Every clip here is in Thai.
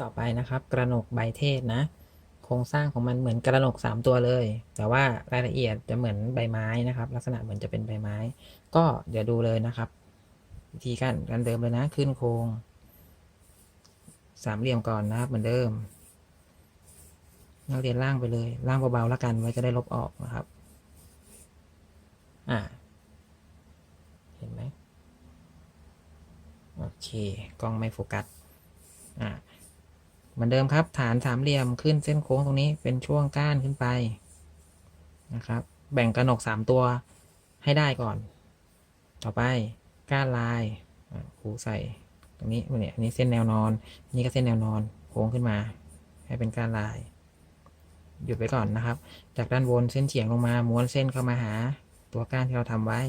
ต่อไปนะครับกระหนกใบเทศนะ โครงสร้างของมันเหมือนกระหนกสามตัวเลย แต่ว่ารายละเอียดจะเหมือนใบไม้นะครับ ลักษณะเหมือนจะเป็นใบไม้ ก็เดี๋ยวดูเลยนะครับ วิธีการการเดิมเลยนะ ขึ้นโครงสามเหลี่ยมก่อนนะครับ เหมือนเดิมนักเรียนล่างไปเลยล่างเบาๆแล้วกันไว้จะได้ลบออกนะครับ อ่า เห็นไหมโอเคกล้องไม่โฟกัสอ่า มือนเดิมครับ ฐานสามเหลี่ยมขึ้นเส้นโค้งตรงนี้เป็นช่วงก้านขึ้นไปนะครับ แบ่งกระหนกสามตัวให้ได้ก่อน ต่อไปก้านลายครูใส่ตรงนี้เนี่ยอันนี้เส้นแนวนอน นี่ก็เส้นแนวนอนโค้งขึ้นมา ให้เป็นก้านลาย หยุดไว้ก่อนนะครับ จากด้านบนเส้นเฉียงลงมาม้วนเส้นเข้ามาหาตัวก้านที่เราทำไว้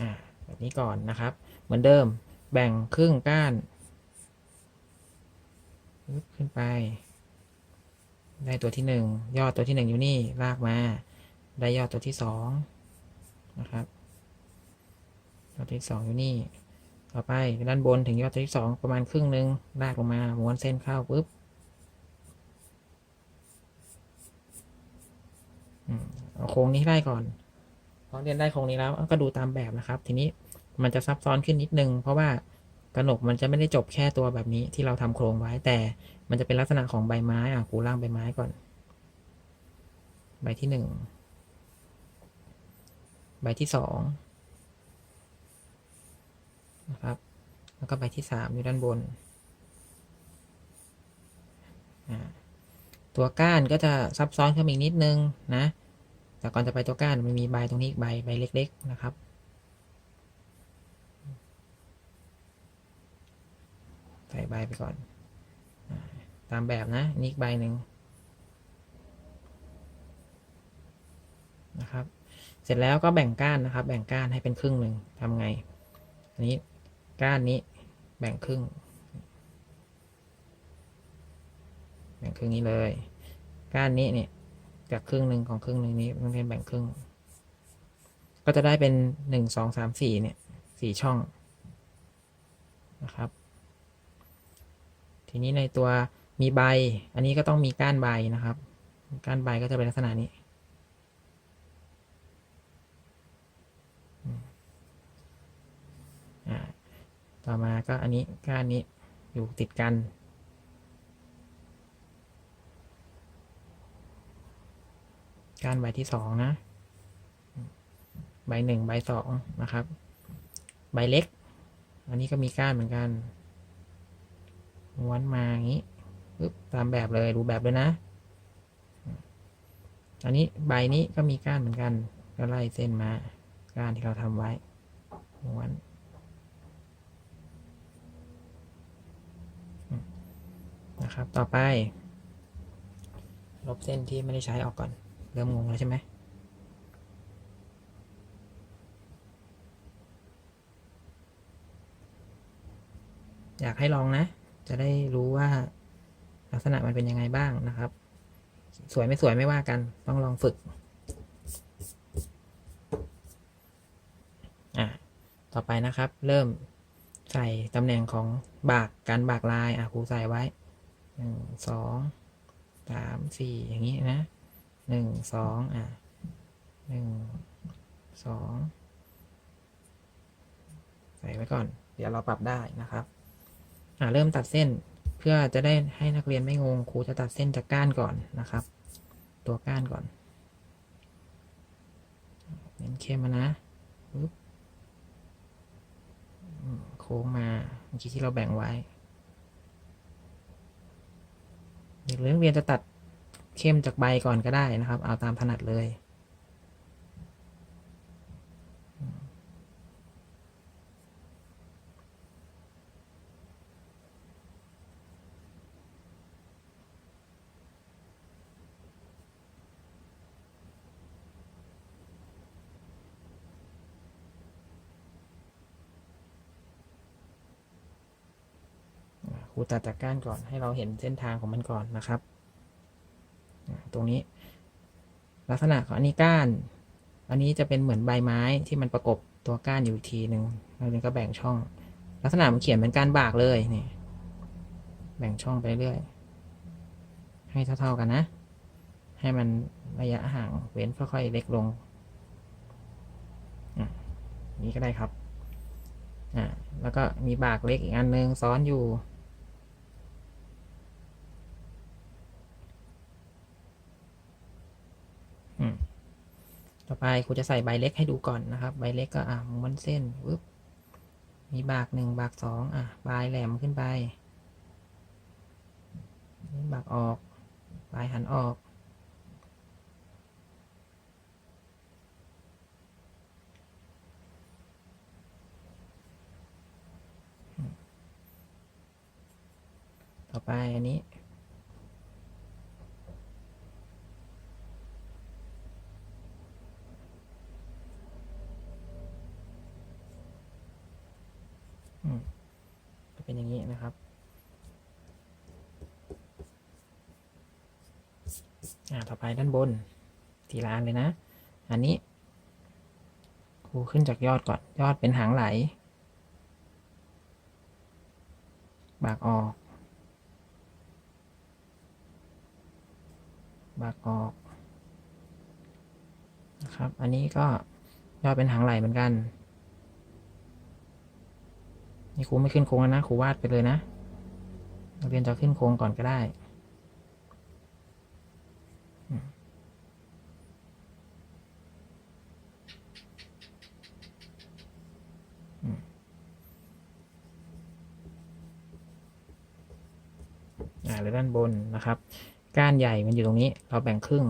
อ่าแบบนี้ก่อนนะครับ เหมือนเดิม แบ่งครึ่งก้านปึ๊บขึ้นไป ได้ตัวที่หนึ่งยอดตัวที่หนึ่งอยู่นี่ลากมา ได้ยอดตัวที่สองนะครับยอดตัวที่สองอยู่นี่ ต่อไปด้านบนถึงยอดตัวที่สองประมาณครึ่งหนึ่งลากลงมาม้วนเส้นเข้าปุ๊บอืมเอาโค้งนี้ให้ได้ก่อนพอเรียนได้โครงนี้แล้วก็ดูตามแบบนะครับ ทีนี้ มันจะซับซ้อนขึ้นนิดนึง เพราะว่ากระหนกมันจะไม่ได้จบแค่ตัวแบบนี้ที่เราทำโครงไว้แต่มันจะเป็นลักษณะของใบไม้อะครูล่างใบไม้ก่อน ใบที่หนึ่งใบที่สองนะครับ แล้วก็ใบที่สามอยู่ด้านบน ตัวก้านก็จะซับซ้อนขึ้นมาอีกนิดนึงนะ แต่ก่อนจะไปตัวก้านมันมีใบตรงนี้อีกใบใบเล็ก ๆ นะครับ ใบไปก่อน ตามแบบนะนี่อีกใบหนึ่งนะครับ เสร็จแล้วก็แบ่งก้านนะครับ แบ่งก้านให้เป็นครึ่งหนึ่งทำไง อันนี้ก้านนี้แบ่งครึ่ง แบ่งครึ่งนี้เลย ก้านนี้เนี่ยจากครึ่งหนึ่งของครึ่งหนึ่งนี้มันเป็นแบ่งครึ่ง ก็จะได้เป็นหนึ่งสองสามสี่เนี่ยสี่ช่องนะครับ ทีนี้ในตัวมีใบ อันนี้ก็ต้องมีก้านใบนะครับ ก้านใบก็จะเป็นลักษณะนี้ ต่อมาก็อันนี้ก้านนี้อยู่ติดกัน ก้านใบที่สองนะ ใบหนึ่งใบสองนะครับ ใบเล็ก อันนี้ก็มีก้านเหมือนกัน ม้วนมาอย่างนี้ปึ๊บตามแบบเลยดูแบบเลยนะ อันนี้ใบนี้ก็มีก้านเหมือนกัน ก็ไล่เส้นมาก้านที่เราทำไว้ม้วนนะครับ ต่อไป ลบเส้นที่ไม่ได้ใช้ออกก่อน เริ่มงงแล้วใช่ไหมอยากให้ลองนะ จะได้รู้ว่าลักษณะมันเป็นยังไงบ้างนะครับ สวยไม่สวยไม่ว่ากัน ต้องลองฝึก อะ ต่อไปนะครับ เริ่มใส่ตำแหน่งของบากการบากลาย อะครูใส่ไว้หนึ่งสองสามสี่อย่างนี้นะหนึ่งสองอะหนึ่งสองใส่ไว้ก่อน เดี๋ยวเราปรับได้นะครับ เริ่มตัดเส้นเพื่อจะได้ให้นักเรียนไม่งงครูจะตัดเส้นจากก้านก่อนนะครับ ตัวก้านก่อนเน้นเข้มนะปึ๊บโค้งมาเมื่อกี้ที่เราแบ่งไว้หรือนักเรียนจะตัดเข้มจากใบก่อนก็ได้นะครับ เอาตามถนัดเลย ค รูตัดจากก้านก่อนให้เราเห็นเส้นทางของมันก่อนนะครับ ตรงนี้ ลักษณะของอันนี้ก้าน อันนี้จะเป็นเหมือนใบไม้ที่มันประกบตัวก้านอยู่อีกทีหนึ่งเราเรียก็แบ่งช่อง ลักษณะมันเขียนเป็นการบากเลยนี่แบ่งช่องไปเรื่อยให้เท่าๆกันนะ ให้มันระยะห่างเว้นค่อยๆเล็กลงอะนี้ก็ได้ครับ อ่า แล้วก็มีบากเล็กอีกอันนึงซ้อนอยู่ ต่อไปครูจะใส่ใบเล็กให้ดูก่อนนะครับ ใบเล็กก็อะม้วนเส้นปึ๊บมีบากหนึ่งบากสองอะปลายแหลมขึ้นไปบากออกปลายหันออก ต่อไปอันนี้ อืมจะ เป็นอย่างนี้นะครับอ่าต่อไปด้านบนทีละอันเลยนะ อันนี้ครูขึ้นจากยอดก่อน ยอดเป็นหางไหล บากออก บากออกนะครับ อันนี้ก็ยอดเป็นหางไหลเหมือนกัน นี่ครูไม่ขึ้นโค้งแล้วนะครูวาดไปเลยนะนักเรียนจะขึ้นโค้งก่อนก็ได้อ่าแล้วด้านบนนะครับ ก้านใหญ่มันอยู่ตรงนี้ เราแบ่งครึ่ง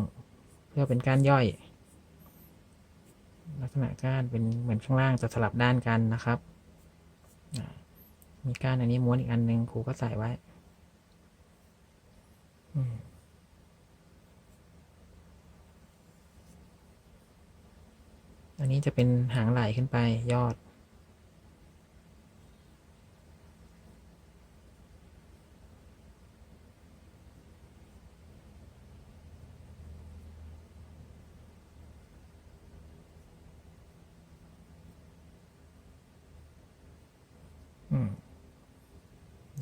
เพื่อเป็นก้านย่อย ลักษณะก้านเป็นเหมือนข้างล่างจะสลับด้านกันนะครับ มีก้านอันนี้ม้วนอีกอันหนึ่งครูก็ใส่ไว้อืมอันนี้จะเป็นหางไหลขึ้นไปยอด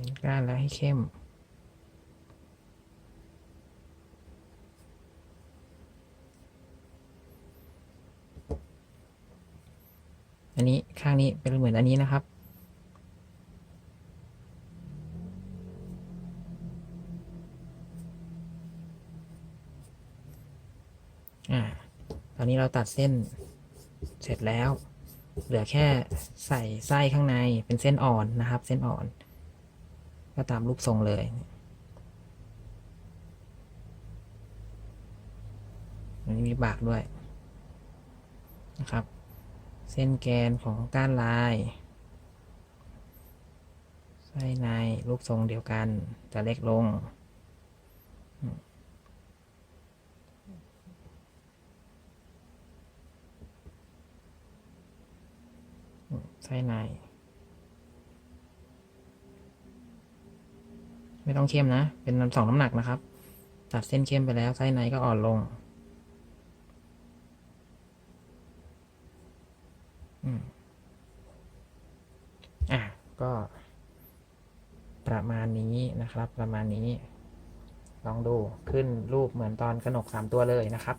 เน้นก้านแล้วให้เข้ม อันนี้ข้างนี้เป็นเหมือนอันนี้นะครับอ่าตอนนี้เราตัดเส้นเสร็จแล้ว เหลือแค่ใส่ไส้ข้างในเป็นเส้นอ่อนนะครับ เส้นอ่อน ก็ตามรูปทรงเลย อันนี้มีบากด้วยนะครับ เส้นแกนของก้านลายไส้ในรูปทรงเดียวกันจะเล็กลงไส้ใน ไม่ต้องเข้มนะ เป็นสองน้ำหนักนะครับ ตัดเส้นเข้มไปแล้วไส้ในก็อ่อนลงอืมอะก็ ประมาณนี้นะครับ ประมาณนี้ ลองดูขึ้นรูปเหมือนตอนกระหนกสามตัวเลยนะครับ